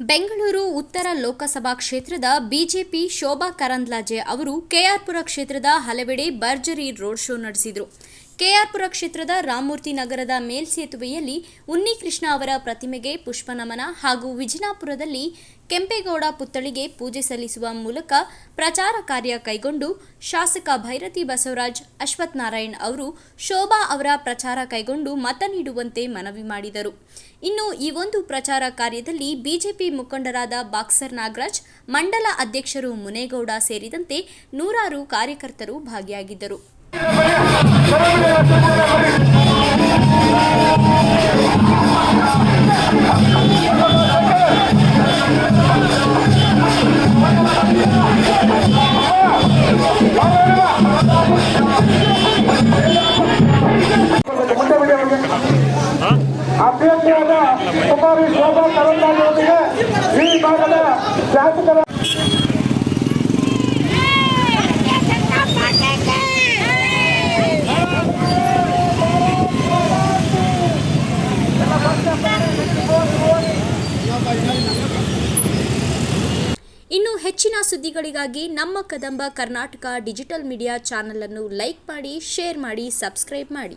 ಬೆಂಗಳೂರು ಉತ್ತರ ಲೋಕಸಭಾ ಕ್ಷೇತ್ರದ ಬಿಜೆಪಿ ಶೋಭಾ ಕರಂದ್ಲಾಜೆ ಅವರು ಕೆಆರ್ಪುರ ಕ್ಷೇತ್ರದ ಹಲವೆಡೆ ಭರ್ಜರಿ ರೋಡ್ ಶೋ ನಡೆಸಿದರು. ಕೆಆರ್ಪುರ ಕ್ಷೇತ್ರದ ರಾಮಮೂರ್ತಿ ನಗರದ ಮೇಲ್ಸೇತುವೆಯಲ್ಲಿ ಉನ್ನಿಕೃಷ್ಣ ಅವರ ಪ್ರತಿಮೆಗೆ ಪುಷ್ಪನಮನ ಹಾಗೂ ವಿಜಯಪುರದಲ್ಲಿ ಕೆಂಪೇಗೌಡ ಪುತ್ಥಳಿಗೆ ಪೂಜೆ ಸಲ್ಲಿಸುವ ಮೂಲಕ ಪ್ರಚಾರ ಕಾರ್ಯ ಕೈಗೊಂಡು ಶಾಸಕ ಭೈರತಿ ಬಸವರಾಜ್, ಅಶ್ವಥ್ ನಾರಾಯಣ್ ಅವರು ಶೋಭಾ ಅವರ ಪ್ರಚಾರ ಕೈಗೊಂಡು ಮತ ನೀಡುವಂತೆ ಮನವಿ ಮಾಡಿದರು ಇನ್ನು ಈ ಒಂದು ಪ್ರಚಾರ ಕಾರ್ಯದಲ್ಲಿ ಬಿಜೆಪಿ ಮುಖಂಡರಾದ ಬಾಕ್ಸರ್ ನಾಗರಾಜ್, ಮಂಡಲ ಅಧ್ಯಕ್ಷರು ಮುನೇಗೌಡ ಸೇರಿದಂತೆ ನೂರಾರು ಕಾರ್ಯಕರ್ತರು ಭಾಗಿಯಾಗಿದ್ದರು. ಅಭ್ಯರ್ಥಿಯಾದ ಕುಮಾರಿ ಶೋಭಾ ಕರಂದ್ಲಾಜೆ ಅವರಿಗೆ ಈ ಭಾಗದ ಶಾಸಕರ ಇನ್ನು ಹೆಚ್ಚಿನ ಸುದ್ದಿಗಳಿಗಾಗಿ ನಮ್ಮ ಕದಂಬ ಕರ್ನಾಟಕ ಡಿಜಿಟಲ್ ಮೀಡಿಯಾ ಚಾನಲನ್ನು ಲೈಕ್ ಮಾಡಿ, ಶೇರ್ ಮಾಡಿ, ಸಬ್ಸ್ಕ್ರೈಬ್ ಮಾಡಿ.